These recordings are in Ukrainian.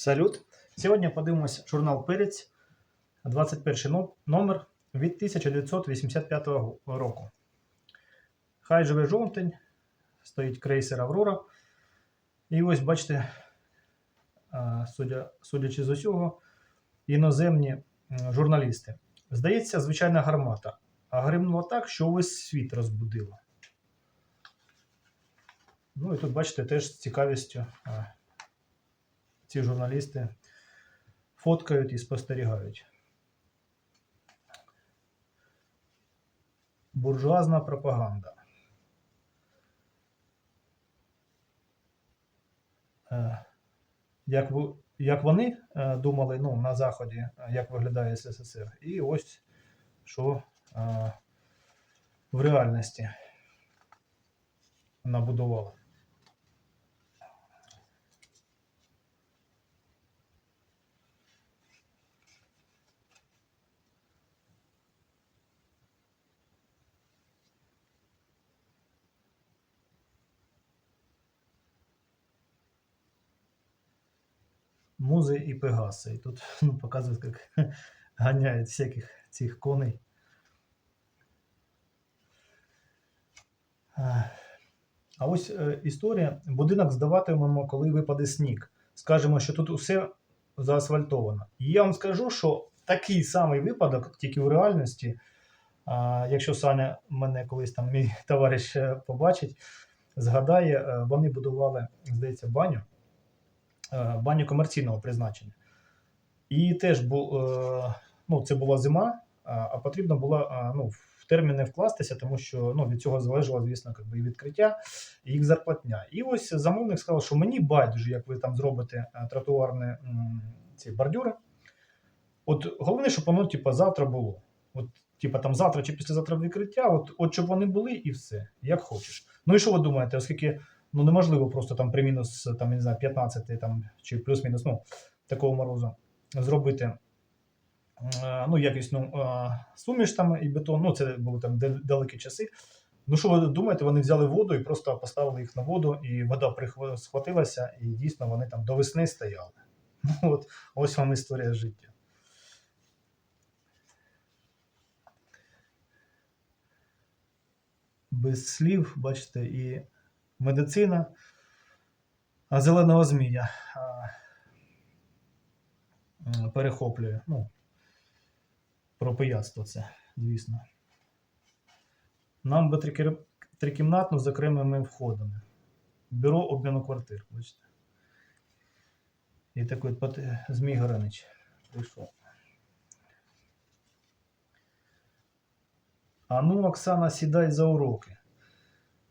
Салют! Сьогодні подивимось журнал Перець, 21 номер від 1985 року. Хай живе жовтень, стоїть крейсер Аврора. І ось бачите, судя, судячи з усього, іноземні журналісти. Здається, звичайна гармата, а гримнуло так, що увесь світ розбудило. Ну і тут, бачите, теж з цікавістю а, ці журналісти фоткають і спостерігають. Буржуазна пропаганда. Е, Як, як вони е, думали ну, на Заході, як виглядає СССР, і ось що е, в реальності набудували. Музи і Пегаси. І тут ну, показують, як ганяють всяких цих коней. А ось е, історія. Будинок здаватимемо, коли випаде сніг. Скажемо, що тут усе заасфальтовано. І я вам скажу, що такий самий випадок, тільки в реальності. Якщо Саня мене колись там мій товариш е, побачить, згадає, е, вони будували, здається, баню е, баню комерційного призначення. І теж е, ну, це була зима, а, а потрібно було е, ну, в терміни вкластися, тому що ну, від цього залежало, звісно, і відкриття, і їх зарплатня. І ось замовник сказав, що мені байдуже, як ви там зробите е, тротуарні ці бордюри. От головне, щоб воно типу, завтра було. От, типу, там завтра чи післязавтра відкриття, от, от щоб вони були і все, як хочеш. Ну і що ви думаєте, оскільки ну неможливо просто там при мінус там, не знаю, 15 там, чи плюс-мінус ну, такого морозу зробити е, ну, якісну е, суміш там і бетон. Ну, це були там далекі часи. Ну, що ви думаєте, вони взяли воду і просто поставили їх на воду, і вода схватилася, і дійсно вони там до весни стояли. Ну, от, ось вам історія життя. Без слів, бачите, і медицина, зеленого змія перехоплює. Ну, про пияцтво це, звісно. Нам би трикімнатну з окремими входами. Бюро обміну квартир, бачите. І такий от Змій Горанич прийшов. А ну, Оксана, сідай за уроки.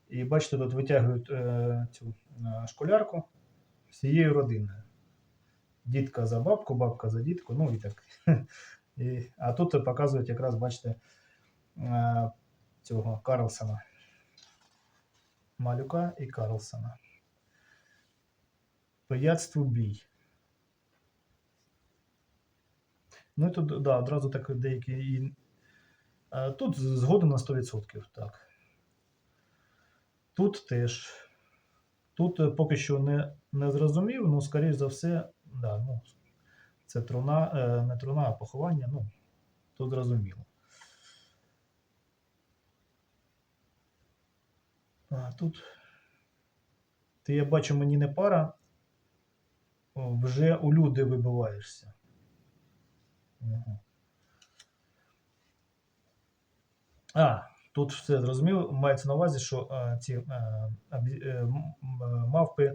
І бачите, тут витягують е, цю е, школярку всією родиною. Дітка за бабку, бабка за дітку, ну і так. І, а тут показують якраз, бачите, е, цього Карлсона. Малюка і Карлсона. Пияцтво бій. Ну і тут, да, одразу так деякі е, Тут згода на 100%, так. Тут теж. Тут е, поки що не, не зрозумів, ну, скоріш за все, да, ну, це труна, е, не труна, а поховання, ну, тут зрозуміло. А тут. Ти, я бачу, мені не пара, вже у люди вибиваєшся. Ага. А, тут все зрозуміло. Мається на увазі, що е, ці е, е, мавпи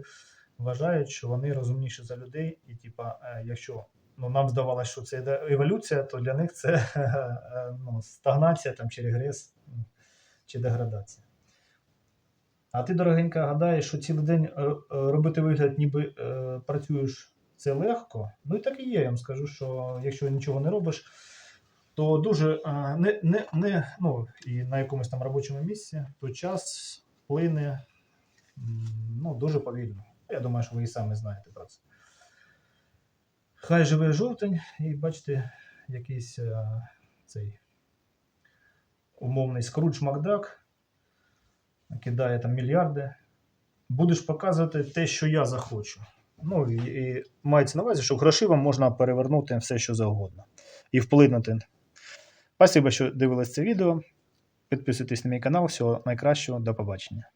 вважають, що вони розумніші за людей, і типа, якщо ну, нам здавалося, що це еволюція, то для них це ну, стагнація там, чи регрес, чи деградація. А ти, дорогенька, гадаєш, що цілий день робити вигляд, ніби працюєш, це легко. Ну і так і є. Я вам скажу, що якщо нічого не робиш, то дуже е, не, не, не, ну, і на якомусь там робочому місці, то час плине ну, дуже повільно. Я думаю, що ви і самі знаєте про це. Хай живе жовтень, і бачите, якийсь е, цей умовний скрудж Макдак кидає там мільярди. Будеш показувати те, що я захочу. Ну і, і мається на увазі, що грошима можна перевернути все, що завгодно. І вплинути. Спасибо, що дивились це відео. Підписуйтесь на мій канал. Всього найкращого, до побачення.